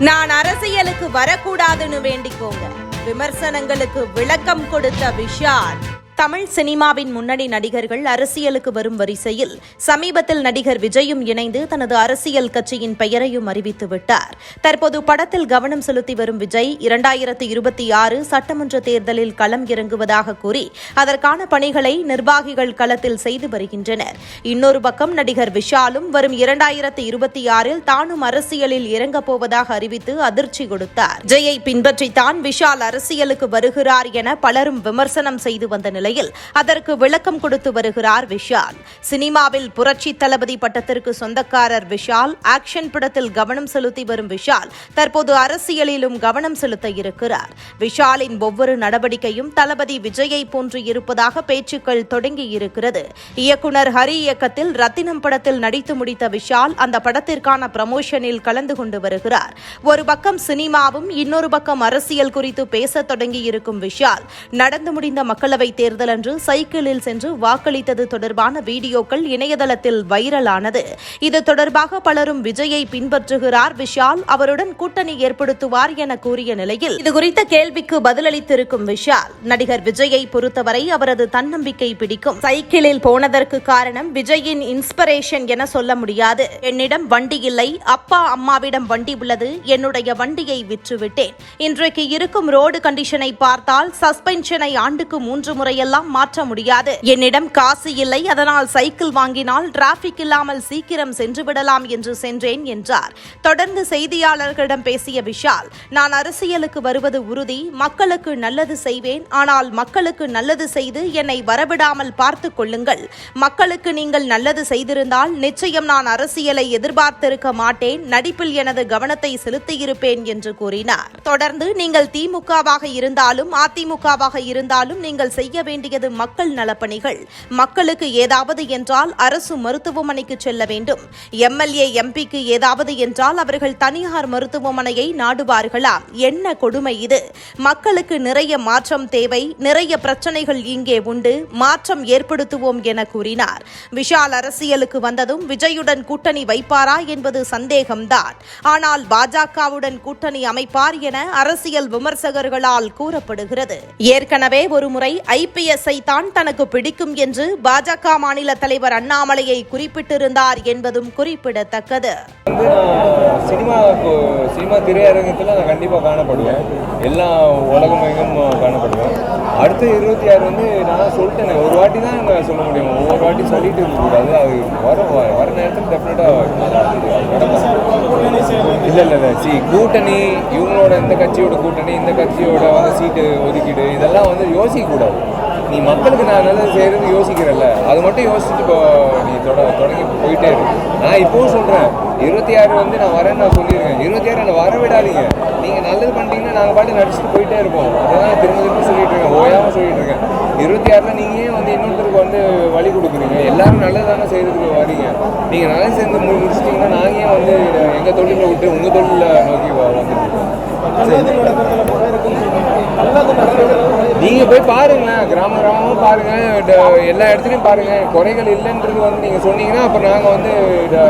நான் அரசியலுக்கு வரக்கூடாதுன்னு வேண்டிக்கோங்க. விமர்சனங்களுக்கு விளக்கம் கொடுத்த விஷால். தமிழ் சினிமாவின் முன்னணி நடிகர்கள் அரசியலுக்கு வரும் வரிசையில் சமீபத்தில் நடிகர் விஜயும் இணைந்து தனது அரசியல் கட்சியின் பெயரையும் அறிவித்து விட்டார். தற்போது படத்தில் கவனம் செலுத்தி வரும் விஜய் இரண்டாயிரத்து இருபத்தி ஆறு சட்டமன்ற தேர்தலில் களம் இறங்குவதாக கூறி அதற்கான பணிகளை நிர்வாகிகள் களத்தில் செய்து வருகின்றனர். இன்னொரு பக்கம் நடிகர் விஷாலும் வரும் இரண்டாயிரத்து இருபத்தி ஆறில் தானும் அரசியலில் இறங்கப் போவதாக அறிவித்து அதிர்ச்சி கொடுத்தார். ஜெயை பின்பற்றித்தான் விஷால் அரசியலுக்கு வருகிறார் என பலரும் விமர்சனம் செய்து வந்த நிலை நிலையில் அதற்கு விளக்கம் கொடுத்து வருகிறார் விஷால். சினிமாவில் புரட்சி தளபதி பட்டத்திற்கு சொந்தக்காரர் விஷால் ஆக்ஷன் படத்தில் கவனம் செலுத்தி வரும் விஷால் தற்போது அரசியலிலும் கவனம் செலுத்த இருக்கிறார். விஷாலின் ஒவ்வொரு நடவடிக்கையும் தளபதி விஜயை போன்று இருப்பதாக பேச்சுக்கள் தொடங்கி இருக்கிறது. இயக்குனர் ஹரி இயக்கத்தில் ரத்தினம் படத்தில் நடித்து முடித்த விஷால் அந்த படத்திற்கான ப்ரமோஷனில் கலந்து கொண்டு வருகிறார். ஒரு பக்கம் சினிமாவும் இன்னொரு பக்கம் அரசியல் குறித்து பேசத் தொடங்கி இருக்கும் விஷால் நடந்து முடிந்த மக்களவைத் தேர்தல் தேர்தலன்று சைக்கிளில் சென்று வாக்களித்தது தொடர்பான வீடியோக்கள் இணையதளத்தில் வைரலானது. இது தொடர்பாக பலரும் விஜயை பின்பற்றுகிறார் விஷால் அவருடன் கூட்டணி ஏற்படுத்துவார் என கூறிய நிலையில் இதுகுறித்த கேள்விக்கு பதிலளித்திருக்கும் விஷால் நடிகர் விஜயை பொறுத்தவரை அவரது தன்னம்பிக்கை பிடிக்கும். சைக்கிளில் போனதற்கு காரணம் விஜயின் இன்ஸ்பிரேஷன் என சொல்ல முடியாது. என்னிடம் வண்டி இல்லை அப்பா அம்மாவிடம் வண்டி உள்ளது என்னுடைய வண்டியை விற்றுவிட்டேன். இன்றைக்கு இருக்கும் ரோடு கண்டிஷனை பார்த்தால் சஸ்பென்ஷனை ஆண்டுக்கு மூன்று முறையில் எல்லாம் மாற்ற முடியாது. என்னிடம் காசு இல்லை அதனால் சைக்கிள் வாங்கினால் டிராபிக் இல்லாமல் சீக்கிரம் சென்று விடலாம் என்று சென்றேன் என்றார். தொடர்ந்து செய்தியாளர்களிடம் பேசிய விஷால் நான் அரசியலுக்கு வருவது உறுதி மக்களுக்கு நல்லது செய்வேன் ஆனால் மக்களுக்கு நல்லது செய்து என்னை வரவிடாமல் பார்த்துக் கொள்ளுங்கள். மக்களுக்கு நீங்கள் நல்லது செய்திருந்தால் நிச்சயம் நான் அரசியலை எதிர்பார்த்திருக்க மாட்டேன் நடிப்பில் எனது கவனத்தை செலுத்தியிருப்பேன் என்று கூறினார். தொடர்ந்து நீங்கள் திமுகவாக இருந்தாலும் அதிமுகவாக இருந்தாலும் நீங்கள் செய்ய வேண்டியது மக்கள் நலப்பணிகள். மக்களுக்கு ஏதாவது என்றால் அரசு மருத்துவமனைக்கு செல்ல வேண்டும். எம்எல்ஏ எம்பிக்கு ஏதாவது என்றால் அவர்கள் தனியார் மருத்துவமனையை நாடுவார்களா? என்ன கொடுமை இது? மக்களுக்கு நிறைய மாற்றம் தேவை நிறைய பிரச்சனைகள் இங்கே உண்டு மாற்றம் ஏற்படுத்துவோம் என கூறினார். விஷால் அரசியலுக்கு வந்ததும் விஜயுடன் கூட்டணி வைப்பாரா என்பது சந்தேகம்தான். ஆனால் பாஜகவுடன் கூட்டணி அமைப்பார் என அரசியல் விமர்சகர்களால் கூறப்படுகிறது. ஏற்கனவே ஒருமுறை ஐபிஎஸ்ஐ தான் தனக்கு பிடிக்கும் என்று பாஜக மாநில தலைவர் அண்ணாமலையை குறிப்பிட்டிருந்தார் என்பதும் குறிப்பிடத்தக்கது. வந்து சினிமா சினிமா திரையரங்கத்தில் நான் கண்டிப்பாக காணப்படுவேன். எல்லா உலகம் எங்கும் காணப்படுவேன். அடுத்த இருபத்தி ஆறு வந்து நான் சொல்லிட்டேனே ஒரு வாட்டி தான் சொல்ல முடியும். ஒவ்வொரு வாட்டி சொல்லிட்டு இருக்கக்கூடாது அது வர வர நேரத்தில் டெஃபினட்டாக இல்லை இல்லை இல்லை. சி கூட்டணி இவங்களோட இந்த கட்சியோட கூட்டணி இந்த கட்சியோட வந்து சீட்டு ஒதுக்கீடு இதெல்லாம் வந்து யோசிக்கக்கூடாது நீ மக்களுக்கு நான் நல்லது செய்கிறது யோசிக்கிறல்ல. அது மட்டும் யோசிச்சுட்டு இப்போ நீ தொட தொடங்கி போயிட்டே இரு. நான் இப்போவும் சொல்கிறேன் இருபத்தி ஆறு வந்து நான் வரேன்னு நான் சொல்லியிருக்கேன். இருபத்தி ஆறு என்னை வர விடாதீங்க. நீங்கள் நல்லது பண்ணிட்டீங்கன்னா நாங்கள் பாட்டு நடிச்சுட்டு போயிட்டே இருப்போம். அதான் திரும்ப திரும்ப சொல்லிட்டு இருக்கேன் ஓயாமல் சொல்லிட்டு இருக்கேன் இருபத்தி ஆறில் நீங்கள் வந்து இன்னொருத்தருக்கு வந்து வழி கொடுக்குறீங்க? எல்லாரும் நல்லது தானே செய்கிறதுக்கு வரீங்க. நீங்கள் நல்லது சேர்ந்து மு முடிச்சிட்டிங்கன்னா நாங்கள் வந்து எங்கள் தொழிலை விட்டு உங்கள் தொழிலில் நோக்கி வந்துருக்கோம்? நீங்க போய் பாருங்களேன் கிராம கிராமமும் பாருங்க ட- எல்லா இடத்துலயும் பாருங்க. குறைகள் இல்லைன்றது வந்து நீங்க சொன்னீங்கன்னா அப்ப நாங்க வந்து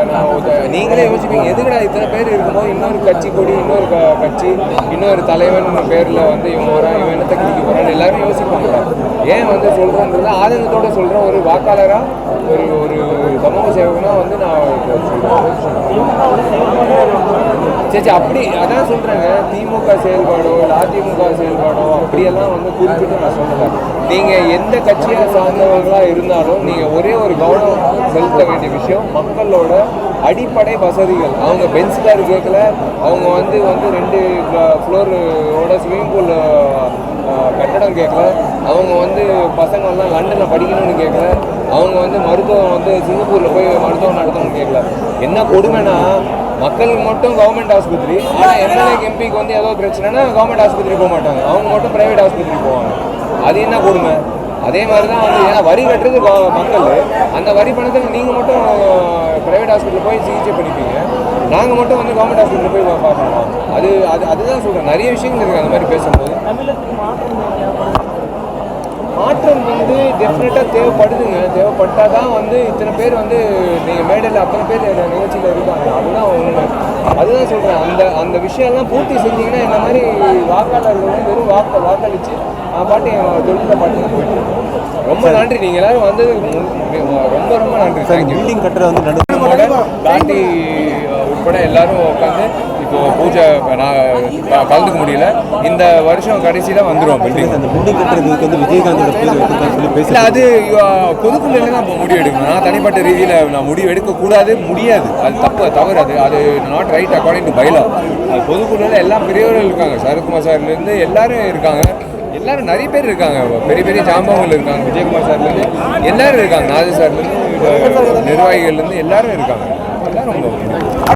நான் நீங்களே யோசிப்பீங்க. எதுக்குடா இத்தனை பேர் இருக்கும்போது இன்னொரு கட்சி கொடி இன்னொரு க- கட்சி இன்னொரு தலைவன் பேர்ல வந்து இவன் வரான் இவன் என்னத்தை கிழிக்க போறான் எல்லாரும் யோசிப்பாங்க. ஏன் வந்து சொல்றோன்றது ஆதங்கத்தோடு சொல்கிறேன் ஒரு வாக்காளராக ஒரு ஒரு சமூக சேவகனாக வந்து நான் சரி சரி, அப்படி அதான் சொல்கிறேங்க திமுக செயல்பாடோ இல்லை அதிமுக செயல்பாடோ அப்படியெல்லாம் வந்து குறிப்பிட்டு நான் சொல்லல. நீங்கள் எந்த கட்சியை சார்ந்தவர்களாக இருந்தாலும் நீங்கள் ஒரே ஒரு கவனம் செலுத்த வேண்டிய விஷயம் மக்களோட அடிப்படை வசதிகள். அவங்க பெஞ்ச் கார் கேட்கல அவங்க வந்து வந்து ரெண்டு ஃப்ளோரோட ஸ்விம்மிங் பூல் கட்டடம் கேட்கல. அவங்க வந்து பசங்க எல்லாம் லண்டனில் படிக்கணும்னு கேட்கல. அவங்க வந்து மருத்துவம் வந்து சிங்கப்பூரில் போய் மருத்துவம் நடத்தணும்னு கேட்கல. என்ன கொடுமைனா மக்களுக்கு மட்டும் கவர்மெண்ட் ஆஸ்பத்திரி ஆனால் எம்எல்ஏ எம்பிக்கு வந்து ஏதோ பிரச்சனைனா கவர்மெண்ட் ஆஸ்பத்திரி போக மாட்டாங்க. அவங்க மட்டும் ப்ரைவேட் ஆஸ்பத்திரி போவாங்க. அது என்ன கொடுமை? அதே மாதிரி தான் வந்து ஏன்னா வரி கட்டுறது மக்கள். அந்த வரி பணத்தில் நீங்கள் மட்டும் ப்ரைவேட் ஹாஸ்பிட்டல் போய் சிகிச்சை பண்ணிப்பீங்க. நாங்கள் மட்டும் வந்து கவர்மெண்ட் ஹாஸ்பிட்டல் போய் பார்க்கணும் அது அது அதுதான் சொல்கிறேன் நிறைய விஷயங்கள் இருக்குது அந்த மாதிரி பேசும்போது. மாற்றம் வந்து டெஃபினட்டாக தேவைப்படுதுங்க. தேவைப்பட்டால் தான் வந்து இத்தனை பேர் வந்து நீங்கள் மேடையில் அத்தனை பேர் நிகழ்ச்சியில் இருக்காங்க. அதுதான் உண்மை. அதுதான் சொல்றேன். அந்த அந்த விஷயம்லாம் பூர்த்தி செஞ்சீங்கன்னா இந்த மாதிரி வாக்காளர்கள் வந்து வெறும் வாக்க வாக்களிச்சு நான் பாட்டு என் தொழிலை பாட்டு போயிட்டு. ரொம்ப நன்றி. நீங்க எல்லாரும் வந்ததுக்கு ரொம்ப ரொம்ப நன்றி. தேங்க்யூ பில்டிங் கட்டுறது வந்து உட்பட எல்லாரும் உட்காந்து இப்போ பூஜை நான் கலந்துக்க முடியல. இந்த வருஷம் கடைசியில வந்துருவோம் பில்டிங் அந்த பில்டிங் கட்டுறதுக்கு வந்து பேசி அது அஹ், பொதுக்குழுல தான் முடிவு எடுக்கணும். நான் தனிப்பட்ட ரீதியில் நான் முடிவு எடுக்கக்கூடாது முடியாது. அது தப்பு தவறு அது அது not right according to bylaw அது பொதுக்குழுல எல்லாம் பெரியவர்கள் இருக்காங்க. சரத்குமார் சார்லேருந்து எல்லாரும் இருக்காங்க. எல்லாரும் நிறைய பேர் இருக்காங்க. பெரிய பெரிய ஜாம்பவங்கள் இருக்காங்க. விஜயகுமார் சார்லேருந்து எல்லாரும் இருக்காங்க. நாஜர் சார்லேருந்து நிர்வாகிகள்லேருந்து எல்லாரும் இருக்காங்க. எல்லாரும் ரொம்ப